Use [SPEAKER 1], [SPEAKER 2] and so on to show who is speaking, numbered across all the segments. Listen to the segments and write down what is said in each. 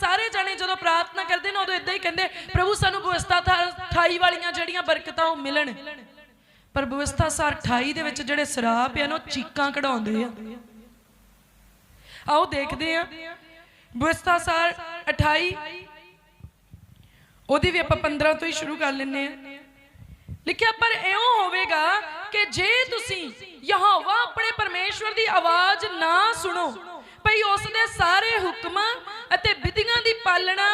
[SPEAKER 1] ਸਾਰੇ ਜਣੇ ਜਦੋਂ ਪ੍ਰਾਰਥਨਾ ਕਰਦੇ ਨੇ, ਉਦੋਂ ਇਦਾਂ ਹੀ ਕਹਿੰਦੇ, ਪ੍ਰਭੂ, ਸਾਨੂੰ ਬਵਸਥਾ 28 ਵਾਲੀਆਂ ਜਿਹੜੀਆਂ ਬਰਕਤਾਂ, ਉਹ ਮਿਲਣ। ਪਰ ਬਵਸਥਾ ਸਾਰ 28 ਦੇ ਵਿੱਚ ਜਿਹੜੇ ਸਰਾਪ ਆ ਨਾ, ਉਹ ਚੀਕਾਂ ਕਢਾਉਂਦੇ ਆ। ਆਓ ਦੇਖਦੇ ਆ। ਬਵਸਥਾ ਸਾਰ 28 ਉਹਦੀ ਵੀ ਆਪਾਂ 15 ਤੋਂ ਹੀ ਸ਼ੁਰੂ ਕਰ ਲੈਂਦੇ ਆ। ਲਿਖਿਆ, ਪਰ ਇਉਂ ਹੋਵੇਗਾ ਕਿ ਜੇ ਤੁਸੀਂ ਯਹੋਵਾ ਆਪਣੇ ਪਰਮੇਸ਼ਵਰ ਦੀ ਆਵਾਜ਼ ਨਾ ਸੁਣੋ ਭਈ ਉਸ ਦੇ ਸਾਰੇ ਹੁਕਮਾਂ ਅਤੇ ਵਿਧੀਆਂ ਦੀ ਪਾਲਣਾ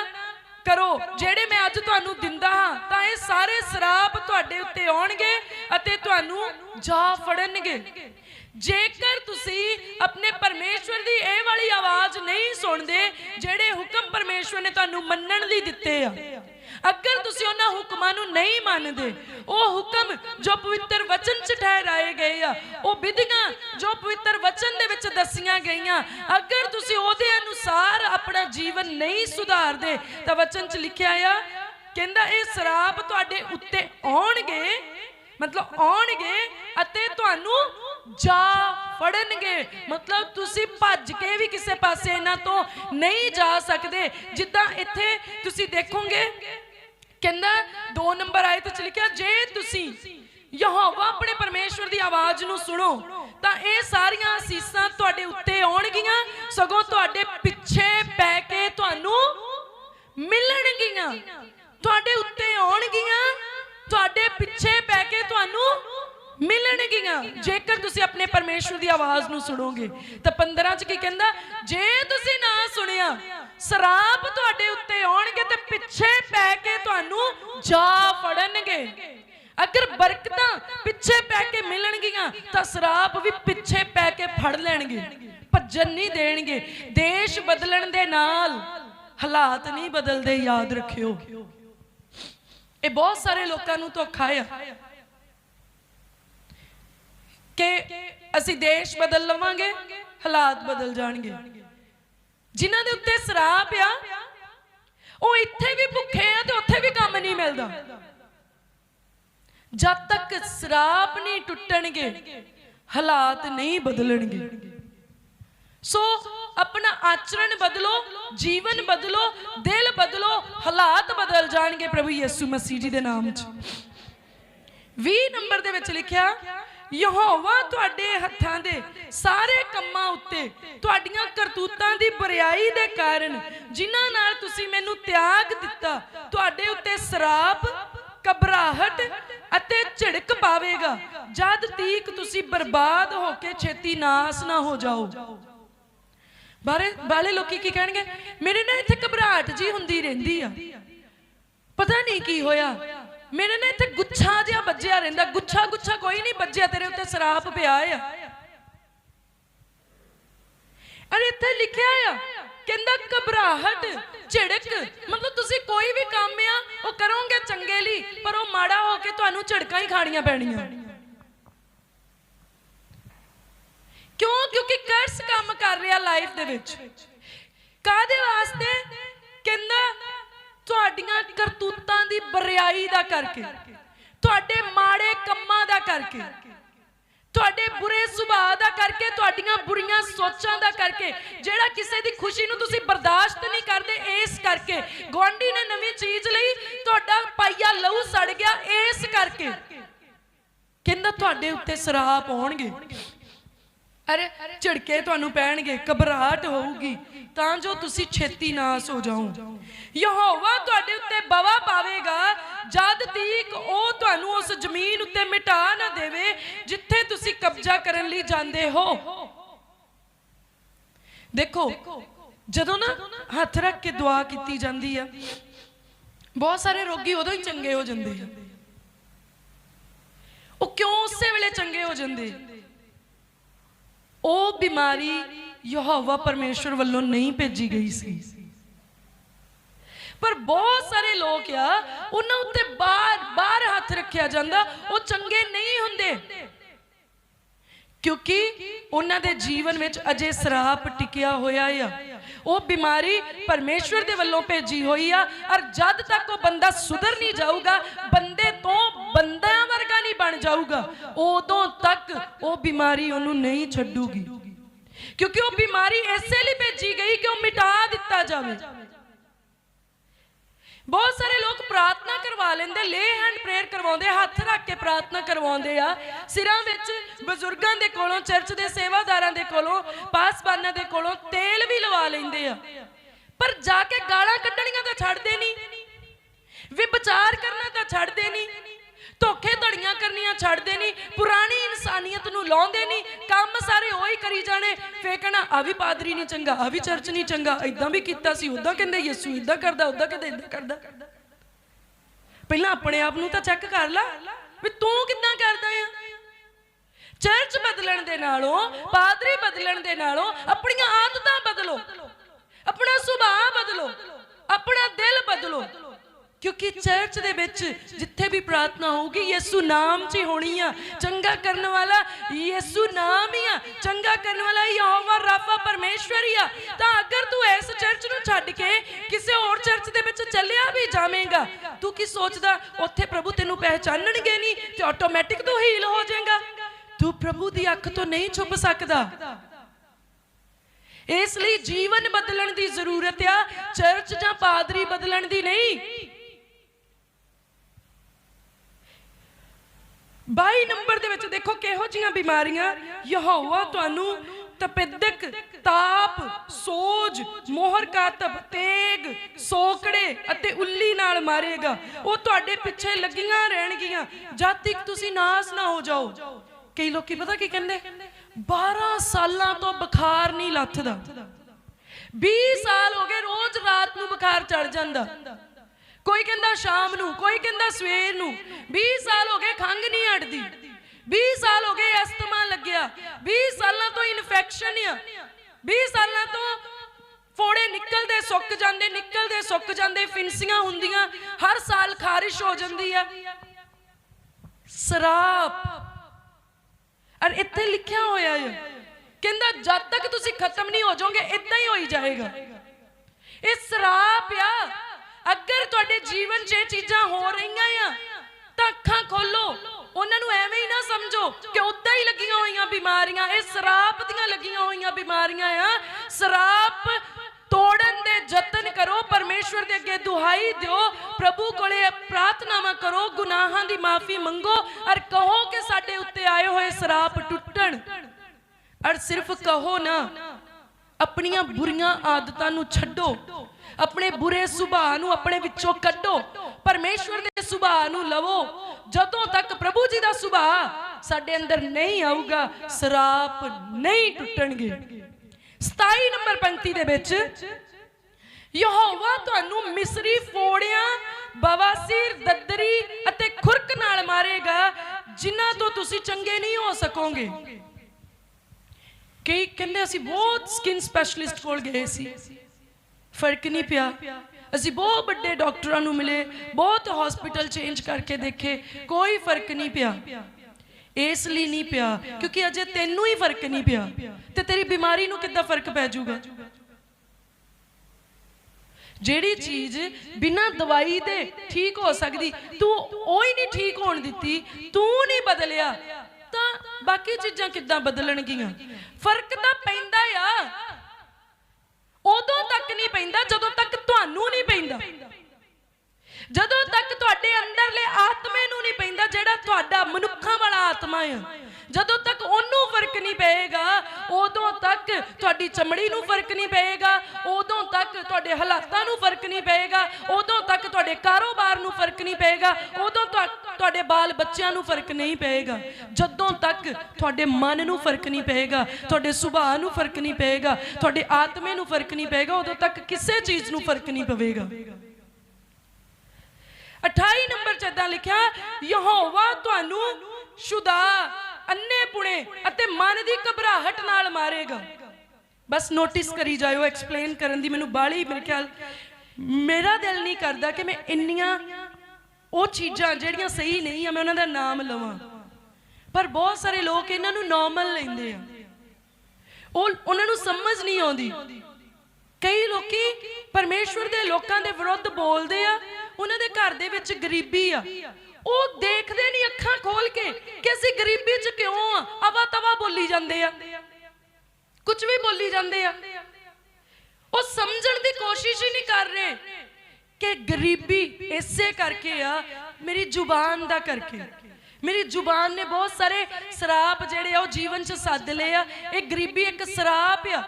[SPEAKER 1] ਕਰੋ। ਜਿਹੜੇ ਮੈਂ ਅੱਜ ਤੁਹਾਨੂੰ ਦਿੰਦਾ ਹਾਂ, ਤਾਂ ਇਹ ਸਾਰੇ ਸਰਾਪ ਤੁਹਾਡੇ ਉੱਤੇ ਆਉਣਗੇ ਅਤੇ ਤੁਹਾਨੂੰ ਜਾ ਫੜਨਗੇ। ਜੇਕਰ ਤੁਸੀਂ ਆਪਣੇ ਪਰਮੇਸ਼ਵਰ ਦੀ ਇਹ ਵਾਲੀ ਆਵਾਜ਼ ਨਹੀਂ ਸੁਣਦੇ, ਜਿਹੜੇ ਹੁਕਮ ਪਰਮੇਸ਼ਵਰ ਨੇ ਤੁਹਾਨੂੰ ਮੰਨਣ ਲਈ ਦਿੱਤੇ ਆ। ਅਗਰ ਤੁਸੀਂ ਉਹਨਾਂ ਹੁਕਮਾਂ ਨੂੰ ਨਹੀਂ ਮੰਨਦੇ, ਉਹ ਹੁਕਮ ਜੋ ਪਵਿੱਤਰ ਵਚਨ ਚ ਠਹਿਰਾਏ ਗਏ ਆ, ਉਹ ਵਿਧੀਆਂ ਜੋ ਪਵਿੱਤਰ ਵਚਨ ਦੇ ਵਿੱਚ ਦੱਸੀਆਂ ਗਈਆਂ, ਅਗਰ ਤੁਸੀਂ ਉਹਦੇ ਅਨੁਸਾਰ ਆਪਣਾ ਜੀਵਨ ਨਹੀਂ ਸੁਧਾਰਦੇ, ਤਾਂ ਵਚਨ ਚ ਲਿਖਿਆ ਆ, ਕਹਿੰਦਾ ਇਹ ਸਰਾਪ ਤੁਹਾਡੇ ਉੱਤੇ ਆਉਣਗੇ, ਮਤਲਬ ਆਉਣਗੇ ਅਤੇ ਤੁਹਾਨੂੰ ਜਾ ਫੜਨਗੇ। ਮਤਲਬ ਤੁਸੀਂ ਭੱਜ ਕੇ ਵੀ ਕਿਸੇ ਪਾਸੇ ਇਹਨਾਂ ਤੋਂ ਨਹੀਂ ਜਾ ਸਕਦੇ। ਜਿੱਦਾਂ ਇੱਥੇ ਤੁਸੀਂ ਦੇਖੋਗੇ ਕਹਿੰਦਾ 2 ਨੰਬਰ ਆਇਤ ਚ ਲਿਖਿਆ, ਜੇ ਤੁਸੀਂ ਯਹੋਵਾ ਆਪਣੇ ਪਰਮੇਸ਼ਵਰ ਦੀ ਆਵਾਜ਼ ਨੂੰ ਸੁਣੋ, ਤਾਂ ਇਹ ਸਾਰੀਆਂ ਅਸੀਸਾਂ ਤੁਹਾਡੇ ਉੱਤੇ ਆਉਣਗੀਆਂ, ਸਗੋਂ ਤੁਹਾਡੇ ਪਿੱਛੇ ਪੈ ਕੇ ਤੁਹਾਨੂੰ ਮਿਲਣਗੀਆਂ। ਤੁਹਾਡੇ ਉੱਤੇ ਆਉਣਗੀਆਂ, ਤੁਹਾਡੇ ਪਿੱਛੇ ਪੈ ਕੇ ਤੁਹਾਨੂੰ ਮਿਲਣਗੀਆਂ ਜੇਕਰ ਤੁਸੀਂ ਆਪਣੇ ਪਰਮੇਸ਼ਵਰ ਦੀ ਆਵਾਜ਼ ਨੂੰ ਸੁਣੋਗੇ, ਤਾਂ 15 ਚ ਕੀ ਕਹਿੰਦਾ? ਜੇ ਤੁਸੀਂ ਨਾ ਸੁਣਿਆ, ਸਰਾਪ ਤੁਹਾਡੇ ਉੱਤੇ ਆਉਣਗੇ ਤੇ ਪਿੱਛੇ ਪੈ ਕੇ ਤੁਹਾਨੂੰ ਜਾ ਫੜਨਗੇ। ਅਗਰ ਬਰਕਤਾਂ ਪਿੱਛੇ ਪੈ ਕੇ ਮਿਲਣਗੀਆਂ, ਤਾਂ ਸਰਾਪ ਵੀ ਪਿੱਛੇ ਪੈ ਕੇ ਫੜ ਲੈਣਗੇ, ਭੱਜਣ ਨਹੀਂ ਦੇਣਗੇ। ਦੇਸ਼ ਬਦਲਣ ਦੇ ਨਾਲ ਹਾਲਾਤ ਨਹੀਂ ਬਦਲਦੇ, ਯਾਦ ਰੱਖਿਓ। ਇਹ ਬਹੁਤ ਸਾਰੇ ਲੋਕਾਂ ਨੂੰ ਧੋਖਾ ਆ। ਕਿ ਅਸੀਂ ਦੇਸ਼ ਬਦਲ ਲਵਾਂਗੇ, ਹਾਲਾਤ ਬਦਲ ਜਾਣਗੇ। ਜਿਨ੍ਹਾਂ ਦੇ ਉੱਤੇ ਸਰਾਪ ਆ, ਉਹ ਇੱਥੇ ਵੀ ਭੁੱਖੇ ਆ ਤੇ ਉੱਥੇ ਵੀ ਕੰਮ ਨਹੀਂ ਮਿਲਦਾ। ਜਦ ਤੱਕ ਸਰਾਪ ਨਹੀਂ ਟੁੱਟਣਗੇ, ਹਾਲਾਤ ਨਹੀਂ ਬਦਲਣਗੇ। ਸੋ ਆਪਣਾ ਆਚਰਣ ਬਦਲੋ, ਜੀਵਨ ਬਦਲੋ, ਦਿਲ ਬਦਲੋ, ਹਾਲਾਤ ਬਦਲ ਜਾਣਗੇ ਪ੍ਰਭੂ ਯਿਸੂ ਮਸੀਹ ਜੀ ਦੇ ਨਾਮ 'ਚ। 20 ਨੰਬਰ ਦੇ ਵਿੱਚ ਲਿਖਿਆ ਯਹੋਵਾ ਤੁਹਾਡੇ ਹੱਥਾਂ ਦੇ ਸਾਰੇ ਕੰਮਾਂ ਉੱਤੇ, ਤੁਹਾਡੀਆਂ ਕਰਤੂਤਾਂ ਦੀ ਬਰਿਆਈ ਦੇ ਕਾਰਨ, ਜਿਨ੍ਹਾਂ ਨਾਲ ਤੁਸੀਂ ਮੈਨੂੰ ਤਿਆਗ ਦਿੱਤਾ, ਤੁਹਾਡੇ ਉੱਤੇ ਸਰਾਪ, ਘਬਰਾਹਟ ਅਤੇ ਝਿੜਕ ਪਾਵੇਗਾ। ਜਦ ਤੀਕ ਤੁਸੀਂ ਬਰਬਾਦ ਹੋ ਕੇ ਛੇਤੀ ਨਾਸ ਨਾ ਹੋ ਜਾਓ। ਬਾਰੇ ਬਾਲੇ ਲੋਕੀ ਕੀ ਕਹਿਣਗੇ? ਮੇਰੇ ਨਾਲ ਇੱਥੇ ਘਬਰਾਹਟ ਜੀ ਹੁੰਦੀ ਰਹਿੰਦੀ ਆ। ਪਤਾ ਨਹੀਂ ਕੀ ਹੋਇਆ। ਮੇਰੇ ਨਾਲ ਇੱਥੇ ਗੁੱਛਾ ਜਿਹਾ ਵੱਜਿਆ ਰਹਿੰਦਾ, ਗੁੱਛਾ ਗੁੱਛਾ ਕੋਈ ਨਹੀਂ ਵੱਜਿਆ, ਤੇਰੇ ਉੱਤੇ ਸਰਾਪ ਪਿਆ ਆ। ਅਰੇ ਇੱਥੇ ਲਿਖਿਆ ਆ, ਕਹਿੰਦਾ ਘਬਰਾਹਟ, ਝਿੜਕ। ਮਤਲਬ ਤੁਸੀਂ ਕੋਈ ਵੀ ਕੰਮ ਆ, ਉਹ ਕਰੋਗੇ ਚੰਗੇ ਲਈ, ਪਰ ਉਹ ਮਾੜਾ ਹੋ ਕੇ ਤੁਹਾਨੂੰ ਝਿੜਕਾਂ ਹੀ ਖਾਣੀਆਂ ਪੈਣੀਆਂ। ਕਿਉਂ? ਕਿਉਂਕਿ ਕਰਸ ਕੰਮ ਕਰ ਰਿਹਾ ਲਾਈਫ ਦੇ ਵਿੱਚ। ਕਾਦੇ ਵਾਸਤੇ? ਕਹਿੰਦਾ ਤੁਹਾਡੀਆਂ ਕਰਤੂਤਾਂ ਦੀ ਬਰਿਆਈ ਦਾ ਕਰਕੇ, ਤੁਹਾਡੇ ਮਾੜੇ ਕੰਮਾਂ ਦਾ ਕਰਕੇ, ਤੁਹਾਡੇ ਬੁਰੇ ਸੁਭਾਅ ਦਾ ਕਰਕੇ, ਤੁਹਾਡੀਆਂ ਬੁਰੀਆਂ ਸੋਚਾਂ ਦਾ ਕਰਕੇ, ਜਿਹੜਾ ਕਿਸੇ ਦੀ ਖੁਸ਼ੀ ਨੂੰ ਤੁਸੀਂ ਬਰਦਾਸ਼ਤ ਨਹੀਂ ਕਰਦੇ, ਇਸ ਕਰਕੇ। ਗਵਾਂਢੀ ਨੇ ਨਵੀਂ ਚੀਜ਼ ਲਈ ਤੁਹਾਡਾ ਪਾਈਆ ਲਹੂ ਸੜ ਗਿਆ, ਇਸ ਕਰਕੇ। ਕਹਿੰਦਾ ਤੁਹਾਡੇ ਉੱਤੇ ਸਰਾਪ ਆਉਣਗੇ। ਅਰੇ, ਝਿੜਕੇ ਤੁਹਾਨੂੰ ਪੈਣਗੇ, ਘਬਰਾਹਟ ਹੋਊਗੀ। ਤਾਂ ਜੋ ਤੁਸੀਂ ਛੇਤੀ ਨਾਸ ਹੋ ਜਾਓ। ਯਹੋਵਾ ਤੁਹਾਡੇ ਉੱਤੇ ਬਵਾ ਪਾਵੇਗਾ। ਜਦ ਤੀਕ ਉਹ ਤੁਹਾਨੂੰ ਉਸ ਜ਼ਮੀਨ ਉੱਤੇ ਮਿਟਾ ਨਾ ਦੇਵੇ, ਜਿੱਥੇ ਤੁਸੀਂ ਕਬਜ਼ਾ ਕਰਨ ਲਈ ਜਾਂਦੇ ਹੋ। ਦੇਖੋ, ਜਦੋਂ ਨਾ ਹੱਥ ਰੱਖ ਕੇ ਦੁਆ ਕੀਤੀ ਜਾਂਦੀ ਆ, ਬਹੁਤ ਸਾਰੇ ਰੋਗੀ ਉਦੋਂ ਹੀ ਚੰਗੇ ਹੋ ਜਾਂਦੇ ਉਹ ਕਿਉਂ ਉਸੇ ਵੇਲੇ ਚੰਗੇ ਹੋ ਜਾਂਦੇ? ਉਹ ਬਿਮਾਰੀ ਯਹੋਵਾ ਪਰਮੇਸ਼ਵਰ ਵੱਲੋਂ ਨਹੀਂ ਭੇਜੀ ਗਈ ਸੀ। ਪਰ ਬਹੁਤ ਸਾਰੇ ਲੋਕ ਆ, ਉਹਨਾਂ ਉੱਤੇ ਬਾਹਰ ਬਾਹਰ ਹੱਥ ਰੱਖਿਆ ਜਾਂਦਾ, ਉਹ ਚੰਗੇ ਨਹੀਂ ਹੁੰਦੇ। ਕਿਉਂਕਿ ਉਹਨਾਂ ਦੇ ਜੀਵਨ ਵਿੱਚ ਅਜੇ ਸਰਾਪ ਟਿਕਿਆ ਹੋਇਆ ਆ। ਉਹ ਬਿਮਾਰੀ ਪਰਮੇਸ਼ਵਰ ਦੇ ਵੱਲੋਂ ਭੇਜੀ ਹੋਈ ਆ, ਔਰ ਜਦ ਤੱਕ ਉਹ ਬੰਦਾ ਸੁਧਰ ਨਹੀਂ ਜਾਊਗਾ, ਬੰਦੇ ਤੋਂ ਬੰਦਿਆਂ ਵਰਗਾ ਨਹੀਂ ਬਣ ਜਾਊਗਾ, ਉਦੋਂ ਤੱਕ ਉਹ ਬਿਮਾਰੀ ਉਹਨੂੰ ਨਹੀਂ ਛੱਡੂਗੀ। ਕਿਉਂਕਿ ਉਹ ਬਿਮਾਰੀ ਇਸੇ ਲਈ ਭੇਜੀ ਗਈ ਕਿ ਉਹ ਮਿਟਾ ਦਿੱਤਾ ਜਾਵੇ। ਬਹੁਤ ਸਾਰੇ ਲੋਕ ਪ੍ਰਾਰਥਨਾ ਕਰਵਾ ਲੈਂਦੇ ਲੇ ਹੈਂਡ ਪ੍ਰੇਅਰ ਕਰਵਾਉਂਦੇ, ਹੱਥ ਰੱਖ ਕੇ ਪ੍ਰਾਰਥਨਾ ਕਰਵਾਉਂਦੇ ਆ। ਸਿਰਾਂ ਵਿੱਚ ਬਜ਼ੁਰਗਾਂ ਦੇ ਕੋਲੋਂ, ਚਰਚ ਦੇ ਸੇਵਾਦਾਰਾਂ ਦੇ ਕੋਲੋਂ, ਪਾਸਬਾਨਾਂ ਦੇ ਕੋਲੋਂ ਤੇਲ ਵੀ ਲਵਾ ਲੈਂਦੇ ਆ। ਪਰ ਜਾ ਕੇ ਗਾਲਾਂ ਕੱਢਣੀਆਂ ਤਾਂ ਛੱਡਦੇ ਨਹੀਂ। ਵਿਚਾਰ ਕਰਨਾ ਤਾਂ ਛੱਡਦੇ ਨਹੀਂ। ਧੋਖੇ ਧੜੀਆਂ ਕਰਨੀਆਂ ਛੱਡਦੇ ਨਹੀਂ, ਪੁਰਾਣੀ ਇਨਸਾਨੀਅਤ ਨੂੰ ਲਾਉਂਦੇ ਨਹੀਂ, ਕੰਮ ਸਾਰੇ ਉਹੀ ਕਰੀ ਜਾਣੇ। ਫੇਰ ਆ ਵੀ ਪਾਦਰੀ ਨਹੀਂ ਚੰਗਾ ਆ ਵੀ ਚਰਚ ਨਹੀਂ ਚੰਗਾ ਇਦਾਂ ਵੀ ਕੀਤਾ ਸੀ ਉਦਾਂ ਕਹਿੰਦੇ ਯਿਸੂ ਇਦਾਂ ਕਰਦਾ ਉਦਾਂ ਕਹਿੰਦੇ ਇਦਾਂ ਕਰਦਾ। ਪਹਿਲਾਂ ਆਪਣੇ ਆਪ ਨੂੰ ਤਾਂ ਚੈੱਕ ਕਰ ਲੈ, ਵੀ ਤੂੰ ਕਿੱਦਾਂ ਕਰਦਾ ਆ? ਚਰਚ ਬਦਲਣ ਦੇ ਨਾਲੋਂ, ਪਾਦਰੀ ਬਦਲਣ ਦੇ ਨਾਲੋਂ ਆਪਣੀਆਂ ਆਦਤਾਂ ਬਦਲੋ, ਆਪਣਾ ਸੁਭਾਅ ਬਦਲੋ, ਆਪਣਾ ਦਿਲ ਬਦਲੋ। ਕਿਉਂਕਿ ਚਰਚ ਦੇ ਵਿੱਚ ਜਿੱਥੇ ਵੀ ਪ੍ਰਾਰਥਨਾ ਹੋਊਗੀ, ਯਿਸੂ ਨਾਮ 'ਚ ਹੀ ਹੋਣੀ ਆ। ਚੰਗਾ ਕਰਨ ਵਾਲਾ ਯਿਸੂ ਨਾਮ ਹੀ ਆ। ਚੰਗਾ ਕਰਨ ਵਾਲਾ ਯਹੋਵਾ ਰਾਫਾ ਪਰਮੇਸ਼ਵਰ ਹੀ ਆ। ਤਾਂ ਅਗਰ ਤੂੰ ਇਸ ਚਰਚ ਨੂੰ ਛੱਡ ਕੇ ਕਿਸੇ ਹੋਰ ਚਰਚ ਦੇ ਵਿੱਚ ਚੱਲਿਆ ਵੀ ਜਾਵੇਂਗਾ, ਤੂੰ ਕੀ ਸੋਚਦਾ, ਉੱਥੇ ਪ੍ਰਭੂ ਤੈਨੂੰ ਪਹਿਚਾਨਣਗੇ ਨਹੀਂ ਤੇ ਆਟੋਮੈਟਿਕ ਤੂੰ ਹੀਲ ਹੋ ਜਾਏਗਾ? ਤੂੰ ਪ੍ਰਭੂ ਦੀ ਅੱਖ ਤੋਂ ਨਹੀਂ ਛੁਪ ਸਕਦਾ। ਇਸ ਲਈ ਜੀਵਨ ਬਦਲਣ ਦੀ ਜ਼ਰੂਰਤ ਆ ਚਰਚ ਜਾਂ ਪਾਦਰੀ ਬਦਲਣ ਦੀ ਨਹੀਂ। 22 ਨੰਬਰ ਦੇ ਵਿੱਚ ਦੇਖੋ ਕਿਹੋ ਜੀਆਂ ਬਿਮਾਰੀਆਂ? ਯਹੋਵਾ ਤੁਹਾਨੂੰ ਤਪਿਦਕ, ਤਾਪ, ਸੋਜ, ਮੋਹਰ, ਕਾਤਬ, ਤੇਗ, ਸੋਕੜੇ ਅਤੇ ਉੱਲੀ ਨਾਲ ਮਾਰੇਗਾ। ਉਹ ਤੁਹਾਡੇ ਪਿੱਛੇ ਲੱਗੀਆਂ ਰਹਿਣਗੀਆਂ। ਜਦ ਤੱਕ ਤੁਸੀਂ ਨਾਸ ਨਾ ਹੋ ਜਾਓ। ਕਈ ਲੋਕੀ ਪਤਾ ਕੀ ਕਹਿੰਦੇ? 12 ਸਾਲਾਂ ਤੋਂ ਬੁਖਾਰ ਨਹੀਂ ਲੱਥਦਾ। 20 ਸਾਲ ਹੋ ਗਏ ਰੋਜ਼ ਰਾਤ ਨੂੰ ਬੁਖਾਰ ਚੜ ਜਾਂਦਾ। ਕੋਈ ਕਹਿੰਦਾ ਸ਼ਾਮ ਨੂੰ, ਕੋਈ ਕਹਿੰਦਾ ਸਵੇਰ ਨੂੰ। 20 ਸਾਲ ਹੋ ਗਏ ਖੰਗ ਨਹੀਂ ਹਟਦੀ। 20 ਸਾਲ ਹੋ ਗਏ ਅਸਥਮਾ ਲੱਗਿਆ। 20 ਸਾਲਾਂ ਤੋਂ ਇਨਫੈਕਸ਼ਨ ਆ। 20 ਸਾਲਾਂ ਤੋਂ ਫੋੜੇ ਨਿਕਲਦੇ ਸੁੱਕ ਜਾਂਦੇ, ਨਿਕਲਦੇ ਸੁੱਕ ਜਾਂਦੇ, ਫਿੰਸੀਆਂ ਹੁੰਦੀਆਂ। ਹਰ ਸਾਲ ਖਾਰਿਸ਼ ਹੋ ਜਾਂਦੀ ਆ। ਸਰਾਪ। ਔਰ ਇੱਥੇ ਲਿਖਿਆ ਹੋਇਆ ਹੈ ਕਹਿੰਦਾ ਜਦ ਤੱਕ ਤੁਸੀਂ ਖਤਮ ਨਹੀਂ ਹੋ ਜਾਓਗੇ ਇਦਾਂ ਹੀ ਹੋਈ ਜਾਏਗਾ। ਇਹ ਸਰਾਪ ਆ। ਅਗਰ ਤੁਹਾਡੇ ਜੀਵਨ 'ਚ ਇਹ ਚੀਜ਼ਾਂ ਹੋ ਰਹੀਆਂ ਆ, ਤਾਂ ਅੱਖਾਂ ਖੋਲੋ। ਉਹਨਾਂ ਨੂੰ ਐਵੇਂ ਹੀ ਨਾ ਸਮਝੋ ਕਿ ਉਦਾਂ ਹੀ ਲੱਗੀਆਂ ਹੋਈਆਂ ਬਿਮਾਰੀਆਂ, ਇਹ ਸਰਾਪ ਦੀਆਂ ਲੱਗੀਆਂ ਹੋਈਆਂ ਬਿਮਾਰੀਆਂ ਆ। ਸਰਾਪ ਤੋੜਨ ਦੇ ਯਤਨ ਕਰੋ, ਪਰਮੇਸ਼ਵਰ ਦੇ ਅੱਗੇ ਦੁਹਾਈ ਦਿਓ, ਪ੍ਰਭੂ ਕੋਲੇ ਪ੍ਰਾਰਥਨਾਵਾਂ ਕਰੋ, ਗੁਨਾਹਾਂ ਦੀ ਮਾਫੀ ਮੰਗੋ ਔਰ ਕਹੋ ਕਿ ਸਾਡੇ ਉੱਤੇ ਆਏ ਹੋਏ ਸਰਾਪ ਟੁੱਟਣ। ਔਰ ਸਿਰਫ ਕਹੋ ਨਾ, ਆਪਣੀਆਂ ਬੁਰੀਆਂ ਆਦਤਾਂ ਨੂੰ ਛੱਡੋ। ਆਪਣੇ ਬੁਰੇ ਸੁਭਾਅ ਨੂੰ ਆਪਣੇ ਵਿੱਚੋਂ ਕੱਢੋ, ਪਰਮੇਸ਼ਵਰ ਦੇ ਸੁਭਾਅ ਨੂੰ ਲਵੋ। ਜਦੋਂ ਤੱਕ ਪ੍ਰਭੂ ਜੀ ਦਾ ਸੁਭਾਅ ਸਾਡੇ ਅੰਦਰ ਨਹੀਂ ਆਊਗਾ, ਸਰਾਪ ਨਹੀਂ ਟੁੱਟਣਗੇ। 27 ਨੰਬਰ ਪੰਕਤੀ ਦੇ ਵਿੱਚ, ਯਹੋਵਾ ਤੁਹਾਨੂੰ ਮਿਸਰੀ ਫੋੜਿਆਂ, ਬਵਾਸੀਰ, ਦੱਦਰੀ ਅਤੇ ਖੁਰਕ ਨਾਲ ਮਾਰੇਗਾ, ਜਿਨ੍ਹਾਂ ਤੋਂ ਤੁਸੀਂ ਚੰਗੇ ਨਹੀਂ ਹੋ ਸਕੋਗੇ। ਕਈ ਕਹਿੰਦੇ ਅਸੀਂ ਬਹੁਤ ਸਕਿਨ ਸਪੈਸ਼ਲਿਸਟ ਕੋਲ ਗਏ ਸੀ। ਫ਼ਰਕ ਨਹੀਂ ਪਿਆ। ਅਸੀਂ ਬਹੁਤ ਵੱਡੇ ਡਾਕਟਰਾਂ ਨੂੰ ਮਿਲੇ, ਬਹੁਤ ਹਸਪੀਟਲ ਚੇਂਜ ਕਰਕੇ ਦੇਖੇ, ਕੋਈ ਫ਼ਰਕ ਨਹੀਂ ਪਿਆ। ਇਸ ਲਈ ਨਹੀਂ ਪਿਆ, ਕਿਉਂਕਿ ਅਜੇ ਤੈਨੂੰ ਹੀ ਫ਼ਰਕ ਨਹੀਂ ਪਿਆ। ਤੇ ਤੇਰੀ ਬਿਮਾਰੀ ਨੂੰ ਕਿੱਦਾਂ ਫ਼ਰਕ ਪੈ ਜਾਊਗਾ? ਜਿਹੜੀ ਚੀਜ਼ ਬਿਨਾਂ ਦਵਾਈ ਦੇ ਠੀਕ ਹੋ ਸਕਦੀ, ਤੂੰ ਉਹ ਹੀ ਨਹੀਂ ਠੀਕ ਹੋਣ ਦਿੱਤੀ, ਤੂੰ ਨਹੀਂ ਬਦਲਿਆ। ਤਾਂ ਬਾਕੀ ਚੀਜ਼ਾਂ ਕਿੱਦਾਂ ਬਦਲਣਗੀਆਂ? ਫ਼ਰਕ ਤਾਂ ਪੈਂਦਾ ਆ। ਉਦੋਂ ਤੱਕ ਨਹੀਂ ਪੈਂਦਾ ਜਦੋਂ ਤੱਕ ਤੁਹਾਨੂੰ ਨਹੀਂ ਪੈਂਦਾ। ਜਦੋਂ ਤੱਕ ਤੁਹਾਡੇ ਅੰਦਰਲੇ ਆਤਮੇ ਨੂੰ ਨਹੀਂ ਪੈਂਦਾ ਜਿਹੜਾ ਤੁਹਾਡਾ ਮਨੁੱਖਾਂ ਵਾਲਾ ਆਤਮਾ ਆ, ਜਦੋਂ ਤੱਕ ਉਹਨੂੰ ਫ਼ਰਕ ਨਹੀਂ ਪਏਗਾ, ਉਦੋਂ ਤੱਕ ਤੁਹਾਡੀ ਚਮੜੀ ਨੂੰ ਫ਼ਰਕ ਨਹੀਂ ਪਏਗਾ, ਉਦੋਂ ਤੱਕ ਤੁਹਾਡੇ ਹਾਲਾਤਾਂ ਨੂੰ ਫ਼ਰਕ ਨਹੀਂ ਪਏਗਾ, ਉਦੋਂ ਤੱਕ ਤੁਹਾਡੇ ਕਾਰੋਬਾਰ ਨੂੰ ਫ਼ਰਕ ਨਹੀਂ ਪਏਗਾ, ਉਦੋਂ ਤੱਕ ਤੁਹਾਡੇ ਬਾਲ ਬੱਚਿਆਂ ਨੂੰ ਫ਼ਰਕ ਨਹੀਂ ਪਏਗਾ। ਜਦੋਂ ਤੱਕ ਤੁਹਾਡੇ ਮਨ ਨੂੰ ਫ਼ਰਕ ਨਹੀਂ ਪਏਗਾ, ਤੁਹਾਡੇ ਸੁਭਾਅ ਨੂੰ ਫ਼ਰਕ ਨਹੀਂ ਪਏਗਾ, ਤੁਹਾਡੇ ਆਤਮੇ ਨੂੰ ਫ਼ਰਕ ਨਹੀਂ ਪਏਗਾ, ਉਦੋਂ ਤੱਕ ਕਿਸੇ ਚੀਜ਼ ਨੂੰ ਫ਼ਰਕ ਨਹੀਂ ਪਵੇਗਾ। 28 ਨੰਬਰ ਚ ਇਦਾਂ ਲਿਖਿਆ, ਯਹੋਵਾ ਤੁਹਾਨੂੰ ਸ਼ੁਦਾ ਅੰਨੇ ਪੁਣੇ ਅਤੇ ਮਨ ਦੀ ਘਬਰਾਹਟ ਨਾਲ ਮਾਰੇਗਾ। ਬਸ ਨੋਟਿਸ ਕਰੀ ਜਾਇਓ ਐਕਸਪਲੇਨ ਕਰਨ ਦੀ ਮੈਨੂੰ ਬਾਲੀ ਮੇਰੇ ਖਿਆਲ। ਮੇਰਾ ਦਿਲ ਨਹੀਂ ਕਰਦਾ ਕਿ ਮੈਂ ਇੰਨੀਆਂ ਉਹ ਚੀਜ਼ਾਂ ਜਿਹੜੀਆਂ ਸਹੀ ਨਹੀਂ ਆ, ਮੈਂ ਉਹਨਾਂ ਦਾ ਨਾਮ ਲਵਾਂ। ਪਰ ਬਹੁਤ ਸਾਰੇ ਲੋਕ ਇਹਨਾਂ ਨੂੰ ਨਾਰਮਲ ਲੈਂਦੇ ਆ। ਉਹ ਉਹਨਾਂ ਨੂੰ ਸਮਝ ਨਹੀਂ ਆਉਂਦੀ। ਕਈ ਲੋਕੀ ਪਰਮੇਸ਼ਵਰ ਦੇ ਲੋਕਾਂ ਦੇ ਵਿਰੁੱਧ ਬੋਲਦੇ ਆ ਉਹਨਾਂ ਦੇ ਘਰ ਦੇ ਵਿੱਚ ਗਰੀਬੀ ਆ। ਉਹ ਦੇਖਦੇ ਨਹੀਂ ਅੱਖਾਂ ਖੋਲ ਕੇ ਕਿ ਅਸੀਂ ਗਰੀਬੀ 'ਚ ਕਿਉਂ ਆ? ਅਵਾ ਤਵਾ ਬੋਲੀ ਜਾਂਦੇ ਆ। ਕੁਝ ਵੀ ਬੋਲੀ ਜਾਂਦੇ ਆ। ਉਹ ਸਮਝਣ ਦੀ ਕੋਸ਼ਿਸ਼ ਹੀ ਨਹੀਂ ਕਰ ਰਹੇ ਕਿ ਗਰੀਬੀ ਇਸੇ ਕਰਕੇ ਆ, ਮੇਰੀ ਜ਼ੁਬਾਨ ਦਾ ਕਰਕੇ। ਮੇਰੀ ਜ਼ੁਬਾਨ ਨੇ ਬਹੁਤ ਸਾਰੇ ਸਰਾਪ ਜਿਹੜੇ ਆ, ਉਹ ਜੀਵਨ 'ਚ ਸੱਦ ਲਏ ਆ। ਇਹ ਗਰੀਬੀ ਇੱਕ ਸਰਾਪ ਆ।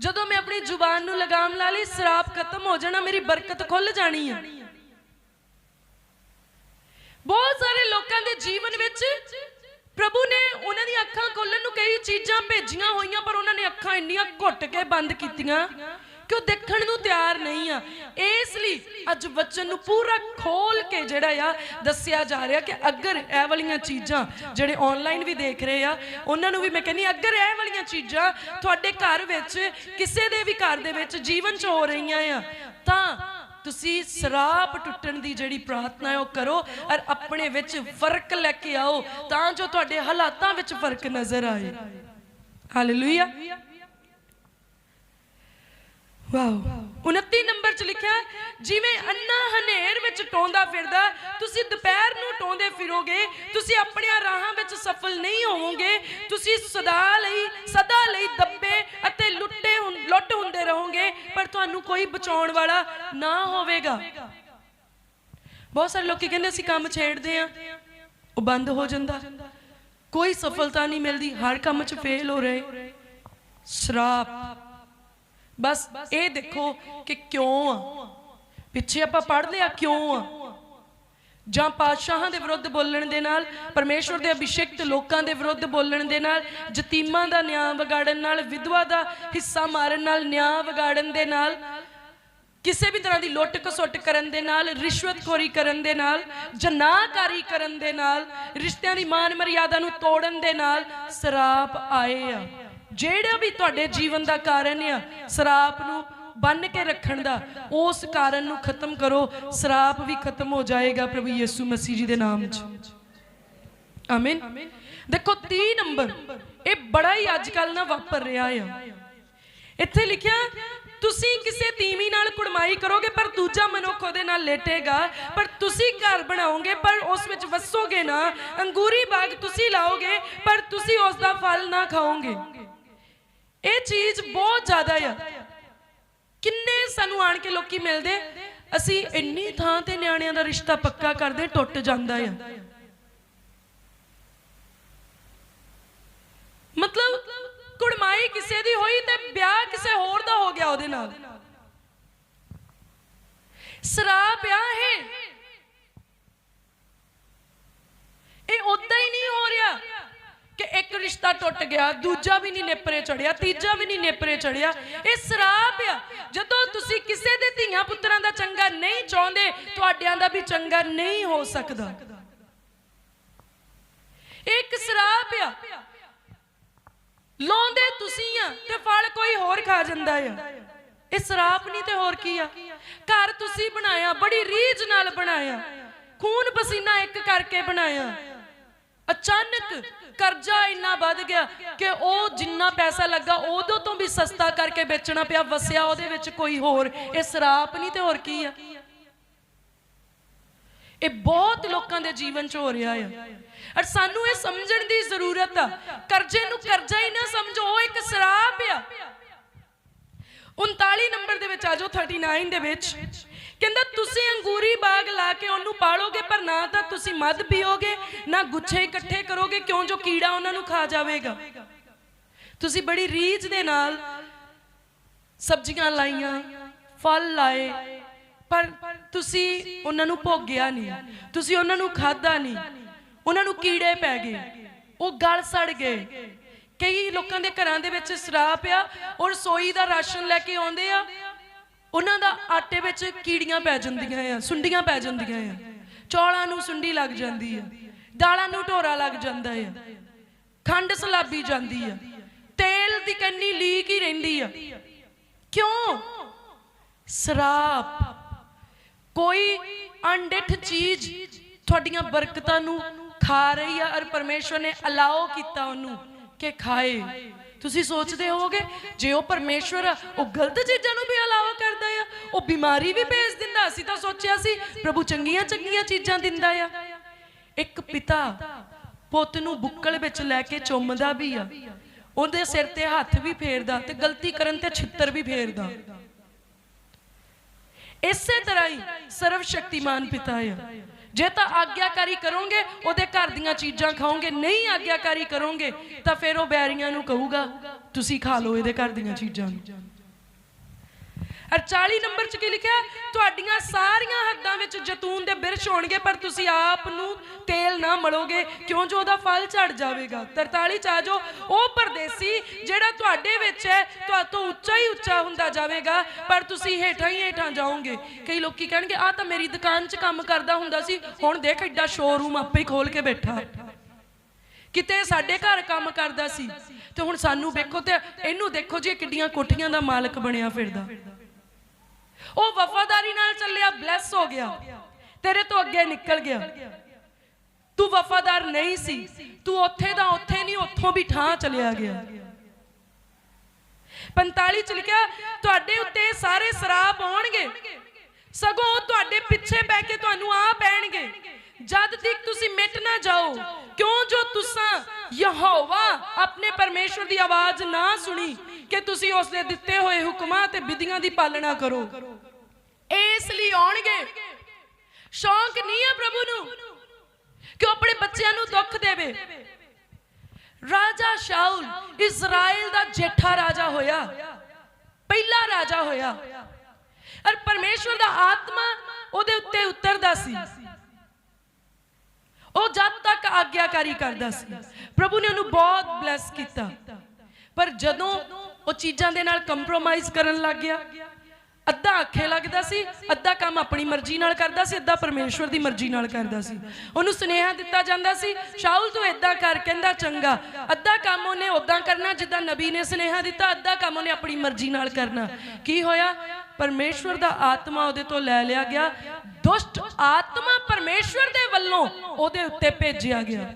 [SPEAKER 1] ਜਦੋਂ ਮੈਂ ਆਪਣੀ ਜ਼ੁਬਾਨ ਨੂੰ ਲਗਾਮ ਲਾ ਲਈ, ਸਰਾਪ ਖਤਮ ਹੋ ਜਾਣਾ, ਮੇਰੀ ਬਰਕਤ ਖੁੱਲ ਜਾਣੀ ਆ। ਬਹੁਤ ਸਾਰੇ ਲੋਕਾਂ ਦੇ ਜੀਵਨ ਵਿੱਚ ਪ੍ਰਭੂ ਨੇ ਉਹਨਾਂ ਦੀਆਂ ਅੱਖਾਂ ਖੋਲਣ ਨੂੰ ਕਈ ਚੀਜ਼ਾਂ ਭੇਜੀਆਂ ਹੋਈਆਂ, ਪਰ ਉਹਨਾਂ ਨੇ ਅੱਖਾਂ ਇੰਨੀਆਂ ਘੁੱਟ ਕੇ ਬੰਦ ਕੀਤੀਆਂ ਕਿ ਉਹ ਦੇਖਣ ਨੂੰ ਤਿਆਰ ਨਹੀਂ ਆ। ਇਸ ਲਈ ਅੱਜ ਵਚਨ ਨੂੰ ਪੂਰਾ ਖੋਲ ਕੇ ਜਿਹੜਾ ਆ, ਦੱਸਿਆ ਜਾ ਰਿਹਾ ਕਿ ਅਗਰ ਇਹ ਵਾਲੀਆਂ ਚੀਜ਼ਾਂ ਜਿਹੜੇ ਆਨਲਾਈਨ ਵੀ ਦੇਖ ਰਹੇ ਆ, ਉਹਨਾਂ ਨੂੰ ਵੀ ਮੈਂ ਕਹਿੰਨੀ ਅਗਰ ਇਹ ਵਾਲੀਆਂ ਚੀਜ਼ਾਂ ਤੁਹਾਡੇ ਘਰ ਵਿੱਚ, ਕਿਸੇ ਦੇ ਵੀ ਘਰ ਦੇ ਵਿੱਚ ਜੀਵਨ 'ਚ ਹੋ ਰਹੀਆਂ ਆ, ਤਾਂ ਤੁਸੀਂ ਸਰਾਪ ਟੁੱਟਣ ਦੀ ਜਿਹੜੀ ਪ੍ਰਾਰਥਨਾ ਹੈ ਉਹ ਕਰੋ ਔਰ ਆਪਣੇ ਵਿੱਚ ਫ਼ਰਕ ਲੈ ਕੇ ਆਓ ਤਾਂ ਜੋ ਤੁਹਾਡੇ ਹਾਲਾਤਾਂ ਵਿੱਚ ਫ਼ਰਕ ਨਜ਼ਰ ਆਏ। ਹਾਲੇਲੂਇਆ ਵਾਓ 29 ਨੰਬਰ 'ਚ ਲਿਖਿਆ, ਜਿਵੇਂ ਅੰਨਾ ਹਨੇਰ ਵਿੱਚ ਟੋਂਦਾ ਫਿਰਦਾ, ਤੁਸੀਂ ਦੁਪਹਿਰ ਨੂੰ ਟੋਂਦੇ ਫਿਰੋਗੇ, ਤੁਸੀਂ ਆਪਣੀਆਂ ਰਾਹਾਂ ਵਿੱਚ ਸਫਲ ਨਹੀਂ ਹੋਵੋਗੇ, ਤੁਸੀਂ ਸਦਾ ਲਈ ਸਦਾ ਲਈ ਦੱਬੇ ਅਤੇ ਲੁੱਟੇ ਲੁੱਟ ਹੁੰਦੇ ਰਹੋਗੇ, ਪਰ ਤੁਹਾਨੂੰ ਕੋਈ ਬਚਾਉਣ ਵਾਲਾ ਨਾ ਹੋਵੇਗਾ। ਬਹੁਤ ਸਾਰੇ ਲੋਕੀ ਕਹਿੰਦੇ ਅਸੀਂ ਕੰਮ ਛੇੜਦੇ ਆ ਉਹ ਬੰਦ ਹੋ ਜਾਂਦਾ। ਕੋਈ ਸਫਲਤਾ ਨਹੀਂ ਮਿਲਦੀ, ਹਰ ਕੰਮ 'ਚ ਫੇਲ ਹੋ ਰਹੇ। ਸ਼ਰਾਬ ਬਸ ਇਹ ਦੇਖੋ ਕਿ ਕਿਉਂ ਆ? ਪਿੱਛੇ ਆਪਾਂ ਪੜ੍ਹ ਲਿਆ ਕਿਉਂ ਆ? ਜਾਂ ਪਾਤਸ਼ਾਹਾਂ ਦੇ ਵਿਰੁੱਧ ਬੋਲਣ ਦੇ ਨਾਲ ਪਰਮੇਸ਼ਵਰ ਦੇ ਅਭਿਸ਼ੇਕਤ ਲੋਕਾਂ ਦੇ ਵਿਰੁੱਧ ਬੋਲਣ ਦੇ ਨਾਲ ਯਤੀਮਾਂ ਦਾ ਨਿਆਂ ਵਿਗਾੜਨ ਨਾਲ ਵਿਧਵਾ ਦਾ ਹਿੱਸਾ ਮਾਰਨ ਨਾਲ ਨਿਆਂ ਵਿਗਾੜਨ ਦੇ ਨਾਲ ਕਿਸੇ ਵੀ ਤਰ੍ਹਾਂ ਦੀ ਲੁੱਟ ਖਸੁੱਟ ਕਰਨ ਦੇ ਨਾਲ ਰਿਸ਼ਵਤਖੋਰੀ ਕਰਨ ਦੇ ਨਾਲ ਜਨਾਹਕਾਰੀ ਕਰਨ ਦੇ ਨਾਲ ਰਿਸ਼ਤਿਆਂ ਦੀ ਮਾਨ ਮਰਿਆਦਾ ਨੂੰ ਤੋੜਨ ਦੇ ਨਾਲ ਸਰਾਪ ਆਏ ਆ। ਜਿਹੜਾ ਵੀ ਤੁਹਾਡੇ ਜੀਵਨ ਦਾ ਕਾਰਨ ਆ, ਸਰਾਪ ਨੂੰ ਬੰਨ ਕੇ ਰੱਖਣ ਦਾ, ਉਸ ਕਾਰਨ ਨੂੰ ਖਤਮ ਕਰੋ, ਸਰਾਪ ਵੀ ਖਤਮ ਹੋ ਜਾਏਗਾ ਪ੍ਰਭੂ ਯਿਸੂ ਮਸੀਹ ਜੀ ਦੇ ਨਾਮ 'ਚ। ਆਮੀਨ ਦੇਖੋ 30 ਨੰਬਰ, ਇਹ ਬੜਾ ਹੀ ਅੱਜ ਕੱਲ ਨਾ ਵਾਪਰ ਰਿਹਾ ਆ। ਇੱਥੇ ਲਿਖਿਆ, ਤੁਸੀਂ ਕਿਸੇ ਤੀਵੀ ਨਾਲ ਕੁੜਮਾਈ ਕਰੋਗੇ, ਪਰ ਦੂਜਾ ਮਨੁੱਖ ਉਹਦੇ ਨਾਲ ਲੇਟੇਗਾ, ਪਰ ਤੁਸੀਂ ਘਰ ਬਣਾਓਗੇ, ਪਰ ਉਸ ਵਿੱਚ ਵਸੋਗੇ ਨਾ, ਅੰਗੂਰੀ ਬਾਗ ਤੁਸੀਂ ਲਾਓਗੇ, ਪਰ ਤੁਸੀਂ ਉਸ ਦਾ ਫਲ ਨਾ ਖਾਓਗੇ। ਇਹ ਚੀਜ਼ ਬਹੁਤ ਜ਼ਿਆਦਾ ਆ। ਕਿੰਨੇ ਸਾਨੂੰ ਆਣ ਕੇ ਲੋਕੀ ਮਿਲਦੇ ਅਸੀਂ ਇੰਨੀ ਥਾਂ ਤੇ ਨਿਆਣਿਆਂ ਦਾ ਰਿਸ਼ਤਾ ਪੱਕਾ ਕਰਦੇ, ਟੁੱਟ ਜਾਂਦਾ ਆ। ਮਤਲਬ ਕੁੜਮਾਈ ਕਿਸੇ ਦੀ ਹੋਈ ਤੇ ਵਿਆਹ ਕਿਸੇ ਹੋਰ ਦਾ ਹੋ ਗਿਆ ਉਹਦੇ ਨਾਲ। ਸਰਾ ਆ ਇਹ। ਇਹ ਉਦਾਂ ਹੀ ਇੱਕ ਰਿਸ਼ਤਾ ਟੁੱਟ ਗਿਆ, ਦੂਜਾ ਵੀ ਨਹੀਂ ਨੇਪਰੇ ਚੜਿਆ, ਤੀਜਾ ਵੀ ਨਹੀਂ ਨੇਪਰੇ ਚੜਿਆ। ਇਹ ਸਰਾਪ ਆ। ਜਦੋਂ ਤੁਸੀਂ ਕਿਸੇ ਦੇ ਧੀਆਂ ਪੁੱਤਰਾਂ ਦਾ ਚੰਗਾ ਨਹੀਂ ਚਾਹੁੰਦੇ, ਤੁਹਾਡਿਆਂ ਦਾ ਵੀ ਚੰਗਾ ਨਹੀਂ ਹੋ ਸਕਦਾ। ਇੱਕ ਸਰਾਪ ਆ। ਲਾਉਂਦੇ ਤੁਸੀਂ ਆ ਤੇ ਫਲ ਕੋਈ ਹੋਰ ਖਾ ਜਾਂਦਾ ਆ। ਇਹ ਸਰਾਪ ਨਹੀਂ ਤੇ ਹੋਰ ਕੀ ਆ? ਘਰ ਤੁਸੀਂ ਬਣਾਇਆ, ਬੜੀ ਰੀਝ ਨਾਲ ਬਣਾਇਆ। ਖੂਨ ਪਸੀਨਾ ਇੱਕ ਕਰਕੇ ਬਣਾਇਆ। ਅਚਾਨਕ ਕਰਜ਼ਾ ਇੰਨਾ ਵੱਧ ਗਿਆ ਕਿ ਉਹ ਜਿੰਨਾ ਪੈਸਾ ਲੱਗਾ ਉਦੋਂ ਤੋਂ ਵੀ ਸਸਤਾ ਕਰਕੇ ਵੇਚਣਾ ਪਿਆ, ਵਸਿਆ ਉਹਦੇ ਵਿੱਚ ਕੋਈ ਹੋਰ। ਇਹ ਸਰਾਪ ਨਹੀਂ ਤੇ ਹੋਰ ਕੀ ਆ? ਇਹ ਬਹੁਤ ਲੋਕਾਂ ਦੇ ਜੀਵਨ 'ਚ ਹੋ ਰਿਹਾ ਆ। ਔਰ ਸਾਨੂੰ ਇਹ ਸਮਝਣ ਦੀ ਜ਼ਰੂਰਤ ਆ। ਕਰਜ਼ੇ ਨੂੰ ਕਰਜ਼ਾ ਹੀ ਨਾ ਸਮਝੋ, ਉਹ ਇੱਕ ਸਰਾਪ ਆ। 39 ਨੰਬਰ ਦੇ ਵਿੱਚ ਆ ਜਾਓ 39 ਦੇ ਵਿੱਚ। ਕਹਿੰਦਾ, ਤੁਸੀਂ ਅੰਗੂਰੀ ਬਾਗ ਲਾ ਕੇ ਉਹਨੂੰ ਪਾਲੋਗੇ, ਪਰ ਨਾ ਤਾਂ ਤੁਸੀਂ ਮੱਧ ਪੀਓਗੇ, ਨਾ ਗੁੱਛੇ ਇਕੱਠੇ ਕਰੋਗੇ, ਕਿਉਂ ਜੋ ਕੀੜਾ ਉਹਨਾਂ ਨੂੰ ਖਾ ਜਾਵੇਗਾ? ਤੁਸੀਂ ਬੜੀ ਰੀਝ ਦੇ ਨਾਲ ਸਬਜ਼ੀਆਂ ਲਾਈਆਂ, ਫਲ ਲਾਏ, ਪਰ ਤੁਸੀਂ ਉਹਨਾਂ ਨੂੰ ਭੋਗਿਆ ਨਹੀਂ, ਤੁਸੀਂ ਉਹਨਾਂ ਨੂੰ ਖਾਦਾ ਨਹੀਂ, ਉਹਨਾਂ ਨੂੰ ਕੀੜੇ ਪੈ ਗਏ, ਉਹ ਗਲ ਸੜ ਗਏ। ਕਈ ਲੋਕਾਂ ਦੇ ਘਰਾਂ ਦੇ ਵਿੱਚ ਸਰਾਪ ਆ, ਔਰ ਰਸੋਈ ਦਾ ਰਾਸ਼ਨ ਲੈ ਕੇ ਆਉਂਦੇ ਆ ਉਹਨਾਂ ਦਾ ਆਟੇ ਵਿੱਚ ਕੀੜੀਆਂ ਪੈ ਜਾਂਦੀਆਂ ਆ, ਸੁੰਡੀਆਂ ਪੈ ਜਾਂਦੀਆਂ ਆ। ਚੌਲਾਂ ਨੂੰ ਸੁੰਡੀ ਲੱਗ ਜਾਂਦੀ ਆ, ਦਾਲਾਂ ਨੂੰ ਢੋਰਾ ਲੱਗ ਜਾਂਦਾ ਆ। ਖੰਡ ਸਲਾਬੀ ਜਾਂਦੀ ਆ। ਤੇਲ ਦੀ ਕੰਨੀ ਲੀਕ ਹੀ ਰਹਿੰਦੀ ਆ। ਕਿਉਂ? ਸਰਾਪ ਕੋਈ ਅਣਡਿਠ ਚੀਜ਼ ਤੁਹਾਡੀਆਂ ਬਰਕਤਾਂ ਨੂੰ ਖਾ ਰਹੀ ਆ ਔਰ ਪਰਮੇਸ਼ਵਰ ਨੇ ਅਲਾਓ ਕੀਤਾ ਉਹਨੂੰ ਕਿ ਖਾਏ। ਤੁਸੀਂ ਸੋਚਦੇ ਹੋਵੋਗੇ, ਜੇ ਉਹ ਪਰਮੇਸ਼ਵਰ ਆ ਉਹ ਗਲਤ ਚੀਜ਼ਾਂ ਨੂੰ ਵੀ ਅਲਾਓ ਕਰਦਾ ਆ, ਉਹ ਬਿਮਾਰੀ ਵੀ ਭੇਜ ਦਿੰਦਾ, ਅਸੀਂ ਤਾਂ ਸੋਚਿਆ ਸੀ, ਪ੍ਰਭੂ ਚੰਗੀਆਂ ਚੰਗੀਆਂ ਚੀਜ਼ਾਂ ਦਿੰਦਾ ਆ। ਇੱਕ ਪਿਤਾ ਪੁੱਤ ਨੂੰ ਬੁੱਕਲ ਵਿੱਚ ਲੈ ਕੇ ਚੁੰਮਦਾ ਵੀ ਆ, ਉਹਦੇ ਸਿਰ ਤੇ ਹੱਥ ਵੀ ਫੇਰਦਾ ਤੇ ਗਲਤੀ ਕਰਨ ਤੇ ਛਿੱਤਰ ਵੀ ਫੇਰਦਾ। ਇਸੇ ਤਰ੍ਹਾਂ ਹੀ ਸਰਵ ਸ਼ਕਤੀਮਾਨ ਪਿਤਾ ਆ। ਜੇ ਤਾਂ ਆਗਿਆਕਾਰੀ ਕਰੋਗੇ, ਉਹਦੇ ਘਰ ਦੀਆਂ ਚੀਜ਼ਾਂ ਖਾਓਗੇ, ਨਹੀਂ ਆਗਿਆਕਾਰੀ ਕਰੋਗੇ, ਤਾਂ ਫਿਰ ਉਹ ਬੈਰੀਆਂ ਨੂੰ ਕਹੂਗਾ, ਤੁਸੀਂ ਖਾ ਲਓ ਇਹਦੇ ਘਰ ਦੀਆਂ ਚੀਜ਼ਾਂ ਨੂੰ। ਅਰ 40 ਨੰਬਰ ਚ ਕੀ ਲਿਖਿਆ? ਤੁਹਾਡੀਆਂ ਸਾਰੀਆਂ ਹੱਦਾਂ ਵਿੱਚ ਜੈਤੂਨ ਦੇ ਬਿਰਛ ਹੋਣਗੇ, ਪਰ ਤੁਸੀਂ ਆਪ ਨੂੰ ਤੇਲ ਨਾ ਮਲੋਗੇ। ਕਿਉਂ ਜੋ ਉਹਦਾ ਫਲ ਝੜ ਜਾਵੇਗਾ? 43 ਚ ਆ ਜਾਓ। ਉਹ ਪਰਦੇਸੀ ਜਿਹੜਾ ਤੁਹਾਡੇ ਵਿੱਚ ਹੈ, ਤੁਹਾਡੇ ਉੱਚਾ ਹੀ ਉੱਚਾ ਹੁੰਦਾ ਜਾਵੇਗਾ, ਪਰ ਤੁਸੀਂ ਹੇਠਾਂ ਹੀ ਹੇਠਾਂ ਜਾਓਗੇ। ਕਈ ਲੋਕੀ ਕਹਿਣਗੇ ਆ ਤਾਂ ਮੇਰੀ ਦੁਕਾਨ 'ਚ ਕੰਮ ਕਰਦਾ ਹੁੰਦਾ ਸੀ। ਹੁਣ ਦੇਖ ਐਡਾ ਸ਼ੋਰੂਮ ਆਪੇ ਹੀ ਖੋਲ ਕੇ ਬੈਠਾ। ਕਿਤੇ ਸਾਡੇ ਘਰ ਕੰਮ ਕਰਦਾ ਸੀ, ਤੇ ਹੁਣ ਸਾਨੂੰ ਵੇਖੋ ਤੇ ਇਹਨੂੰ ਦੇਖੋ ਜੀ ਕਿੱਡੀਆਂ ਕੋਠੀਆਂ ਦਾ ਮਾਲਕ ਬਣਿਆ ਫਿਰਦਾ। ਉਹ ਵਫਾਦਾਰੀ ਨਾਲ ਚੱਲਿਆ ਬਲੈਸ ਹੋ ਗਿਆ। ਤੇਰੇ ਤੋਂ ਅੱਗੇ ਨਿਕਲ ਗਿਆ। ਤੂੰ ਵਫਾਦਾਰ ਨਹੀਂ ਸੀ। ਤੂੰ ਉੱਥੇ ਦਾ ਉੱਥੇ ਨਹੀਂ, ਉੱਥੋਂ ਵੀ ਠਾਂ ਚਲਿਆ ਗਿਆ। 45 ਚ ਲਿਖਿਆ, ਤੁਹਾਡੇ ਉੱਤੇ ਸਾਰੇ ਸਰਾਪ ਆਉਣਗੇ। ਸਗੋਂ ਉਹ ਤੁਹਾਡੇ ਪਿੱਛੇ ਪੈ ਕੇ ਤੁਹਾਨੂੰ ਆ ਪੈਣਗੇ ਜਦ ਤੱਕ ਤੁਸੀਂ ਮਿਟ ਨਾ ਜਾਓ, ਕਿਉਂ ਜੋ ਤੁਸੀਂ ਯਹੋਵਾ ਆਪਣੇ ਪਰਮੇਸ਼ਵਰ ਦੀ ਆਵਾਜ਼ ਨਾ ਸੁਣੀ, ਕਿ ਤੁਸੀਂ ਉਸ ਦੇ ਦਿੱਤੇ ਹੋਏ ਹੁਕਮਾਂ ਤੇ ਵਿਧੀਆਂ ਦੀ ਪਾਲਣਾ ਕਰੋ। ਇਸ ਲਈ ਆਉਣਗੇ। ਸ਼ੌਂਕ ਨਹੀਂ ਹੈ ਪ੍ਰਭੂ ਨੂੰ ਕਿ ਉਹ ਆਪਣੇ ਬੱਚਿਆਂ ਨੂੰ ਦੁੱਖ ਦੇਵੇ। ਰਾਜਾ ਸ਼ਾਉਲ ਇਜ਼ਰਾਈਲ ਦਾ ਜੇਠਾ ਰਾਜਾ ਹੋਇਆ। ਪਹਿਲਾ ਰਾਜਾ ਹੋਇਆ। ਔਰ ਪਰਮੇਸ਼ਵਰ ਦਾ ਆਤਮਾ ਉਹਦੇ ਉੱਤੇ ਉਤਰਦਾ ਸੀ। ਉਹ ਜਦ ਤੱਕ ਆਗਿਆਕਾਰੀ ਕਰਦਾ ਸੀ। ਪ੍ਰਭੂ ਨੇ ਉਹਨੂੰ ਬਹੁਤ ਬਲੈਸ ਕੀਤਾ। ਪਰ ਜਦੋਂ ਉਹ ਚੀਜ਼ਾਂ ਦੇ ਨਾਲ ਕੰਪਰੋਮਾਈਜ਼ ਕਰਨ ਲੱਗ ਗਿਆ ਅੱਧਾ ਅੱਖੇ ਲੱਗਦਾ ਸੀ, ਅੱਧਾ ਕੰਮ ਆਪਣੀ ਮਰਜ਼ੀ ਨਾਲ ਕਰਦਾ ਸੀ, ਅੱਧਾ ਪਰਮੇਸ਼ਵਰ ਦੀ ਮਰਜ਼ੀ ਨਾਲ ਕਰਦਾ ਸੀ। ਉਹਨੂੰ ਸੁਨੇਹਾ ਦਿੱਤਾ ਜਾਂਦਾ ਸੀ ਸ਼ਾਉਲ ਤੂੰ ਇਦਾਂ ਕਰ, ਕਹਿੰਦਾ ਚੰਗਾ। ਅੱਧਾ ਕੰਮ ਉਹਨੇ ਉਦਾਂ ਕਰਨਾ ਜਿੱਦਾਂ ਨਬੀ ਨੇ ਸੁਨੇਹਾ ਦਿੱਤਾ, ਅੱਧਾ ਕੰਮ ਉਹਨੇ ਆਪਣੀ ਮਰਜ਼ੀ ਨਾਲ ਕਰਨਾ। ਕੀ ਹੋਇਆ? ਪਰਮੇਸ਼ਵਰ ਦਾ ਆਤਮਾ ਉਹਦੇ ਤੋਂ ਲੈ ਲਿਆ ਗਿਆ। ਦੁਸ਼ਟ ਆਤਮਾ ਪਰਮੇਸ਼ਵਰ ਦੇ ਵੱਲੋਂ ਉਹਦੇ ਉੱਤੇ ਭੇਜਿਆ ਗਿਆ।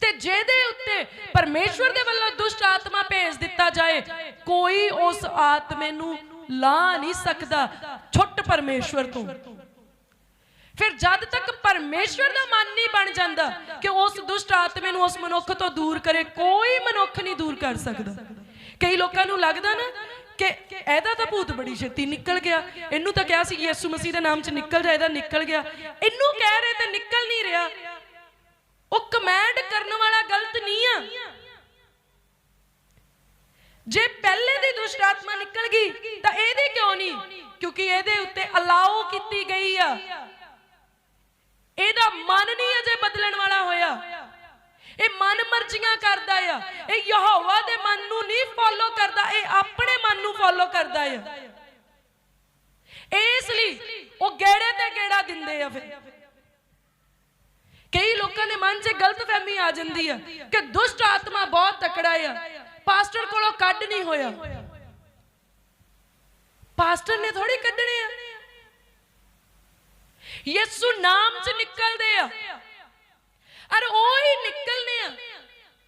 [SPEAKER 1] ਤੇ ਜਿਹਦੇ ਉੱਤੇ ਪਰਮੇਸ਼ਵਰ ਦੇ ਵੱਲੋਂ ਦੁਸ਼ਟ ਆਤਮਾ ਭੇਜ ਦਿੱਤਾ ਜਾਏ, ਕੋਈ ਉਸ ਆਤਮੇ ਨੂੰ ਲਾ ਨਹੀਂ ਸਕਦਾ ਛੁੱਟ ਪਰਮੇਸ਼ਵਰ ਤੋਂ। ਫਿਰ ਜਦ ਤੱਕ ਪਰਮੇਸ਼ਵਰ ਦਾ ਮਨ ਨਹੀਂ ਬਣ ਜਾਂਦਾ ਕਿ ਉਸ ਦੁਸ਼ਟ ਆਤਮੇ ਨੂੰ ਉਸ ਮਨੁੱਖ ਤੋਂ ਦੂਰ ਕਰੇ, ਕੋਈ ਮਨੁੱਖ ਨਹੀਂ ਦੂਰ ਕਰ ਸਕਦਾ। ਕਈ ਲੋਕਾਂ ਨੂੰ ਲੱਗਦਾ ਨਾ ਕਿ ਇਹਦਾ ਤਾਂ ਭੂਤ ਬੜੀ ਛੇਤੀ ਨਿਕਲ ਗਿਆ। ਇਹਨੂੰ ਤਾਂ ਕਿਹਾ ਸੀ ਯਿਸੂ ਮਸੀਹ ਦੇ ਨਾਮ 'ਚ ਨਿਕਲ ਜਾ, ਇਹਦਾ ਨਿਕਲ ਗਿਆ। ਇਹਨੂੰ ਕਹਿ ਰਹੇ ਤੇ ਨਿਕਲ ਨਹੀਂ ਰਿਹਾ। ਉਹ ਕਮਾਂਡ ਕਰਨ ਵਾਲਾ ਗਲਤ ਨਹੀਂ ਆ। ਜੇ ਪਹਿਲੇ ਦੀ ਦੁਸ਼ਟ ਆਤਮਾ ਨਿਕਲ ਗਈ, ਤਾਂ ਇਹਦੀ ਕਿਉਂ ਨਹੀਂ? ਕਿਉਂਕਿ ਇਹਦੇ ਉੱਤੇ ਅਲਾਉ ਕੀਤੀ ਗਈ ਆ। ਇਹਦਾ ਮਨ ਨਹੀਂ ਅਜੇ ਬਦਲਣ ਵਾਲਾ ਹੋਇਆ। ਇਹ ਮਨ ਮਰਜ਼ੀਆਂ ਕਰਦਾ ਆ। ਇਹ ਯਹੋਵਾ ਦੇ ਮਨ ਨੂੰ ਨਹੀਂ ਫੋਲੋ ਕਰਦਾ, ਇਹ ਆਪਣੇ ਮਨ ਨੂੰ ਫੋਲੋ ਕਰਦਾ ਆ। ਇਸ ਲਈ ਉਹ ਗੇੜੇ ਤੇ ਗੇੜਾ ਦਿੰਦੇ ਆ ਫਿਰ। ਕਈ ਲੋਕਾਂ ਦੇ ਮਨ 'ਚ ਗਲਤਫਹਿਮੀ ਆ ਜਾਂਦੀ ਆ ਕਿ ਦੁਸ਼ਟ ਆਤਮਾ ਬਹੁਤ ਤਕੜਾ ਆ। ਪਾਸਟਰ ਕੋਲੋਂ ਕੱਢ ਨਹੀਂ ਹੋਇਆ। ਪਾਸਟਰ ਨੇ ਥੋੜੀ ਕੱਢਣੇ ਆ। ਯਿਸੂ ਨਾਮ 'ਚ ਨਿਕਲਦੇ ਆ। ਅਰ ਉਹ ਹੀ ਨਿਕਲਨੇ ਆ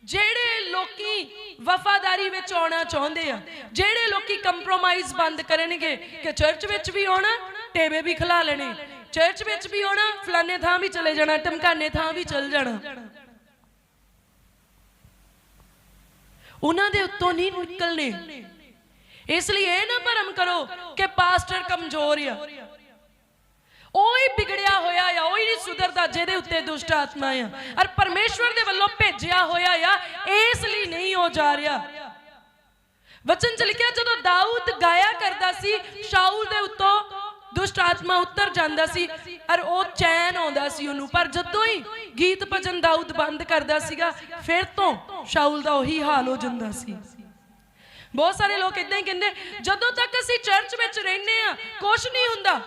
[SPEAKER 1] ਜਿਹੜੇ ਲੋਕੀ ਵਫਾਦਾਰੀ ਵਿੱਚ ਆਉਣਾ ਚਾਹੁੰਦੇ ਆ। ਜਿਹੜੇ ਲੋਕੀ ਕੰਪਰੋਮਾਈਜ਼ ਬੰਦ ਕਰਨਗੇ ਕਿ ਚਰਚ ਵਿੱਚ ਵੀ ਆਉਣਾ, ਟੇਬੇ ਵੀ ਖਿਲਾ ਲੈਣੇ। ਚਰਚ ਵਿੱਚ ਵੀ ਆਉਣਾ, ਫਲਾਣੇ ਥਾਂ ਵੀ ਚਲੇ ਜਾਣਾ ਟਮਕਾਨੇ ਥਾਂ ਵੀ ਚਲ ਜਾਣਾ। ਉਹਨਾਂ ਦੇ ਉੱਤੋਂ ਨਹੀਂ ਨਿਕਲਨੇ। ਇਸ ਲਈ ਇਹ ਨਾ ਭਰਮ ਕਰੋ ਕਿ ਪਾਸਟਰ ਕਮਜ਼ੋਰ ਆ। ਉਹ ਹੀ ਵਿਗੜਿਆ ਹੋਇਆ ਆ, ਉਹ ਹੀ ਨਹੀਂ ਸੁਧਰਦਾ ਜਿਹਦੇ ਉੱਤੇ ਦੁਸ਼ਟ ਆਤਮਾ ਆ। ਔਰ ਪਰਮੇਸ਼ਵਰ ਦੇ ਵੱਲੋਂ ਭੇਜਿਆ ਹੋਇਆ ਆ, ਇਸ ਲਈ ਨਹੀਂ ਹੋ ਜਾ ਰਿਹਾ। ਵਚਨ ਚ ਲਿਖਿਆ, ਜਦੋਂ ਦਾਊਦ ਗਾਇਆ ਕਰਦਾ ਸੀ, ਸ਼ਾਊਲ ਦੇ ਉੱਤੋਂ ਦੁਸ਼ਟ ਆਤਮਾ ਉੱਤਰ ਜਾਂਦਾ ਸੀ ਔਰ ਉਹ ਚੈਨ ਆਉਂਦਾ ਸੀ ਉਹਨੂੰ। ਪਰ ਜਦੋਂ ਹੀ ਗੀਤ ਭਜਨ ਦਾਊਦ ਬੰਦ ਕਰਦਾ ਸੀਗਾ, ਫਿਰ ਤੋਂ ਸ਼ਾਊਲ ਦਾ ਉਹੀ ਹਾਲ ਹੋ ਜਾਂਦਾ ਸੀ। ਬਹੁਤ ਸਾਰੇ ਲੋਕ ਇਦਾਂ ਹੀ ਕਹਿੰਦੇ, ਜਦੋਂ ਤੱਕ ਅਸੀਂ ਚਰਚ ਵਿੱਚ ਰਹਿੰਦੇ ਆ ਕੁਝ ਨਹੀਂ ਹੁੰਦਾ।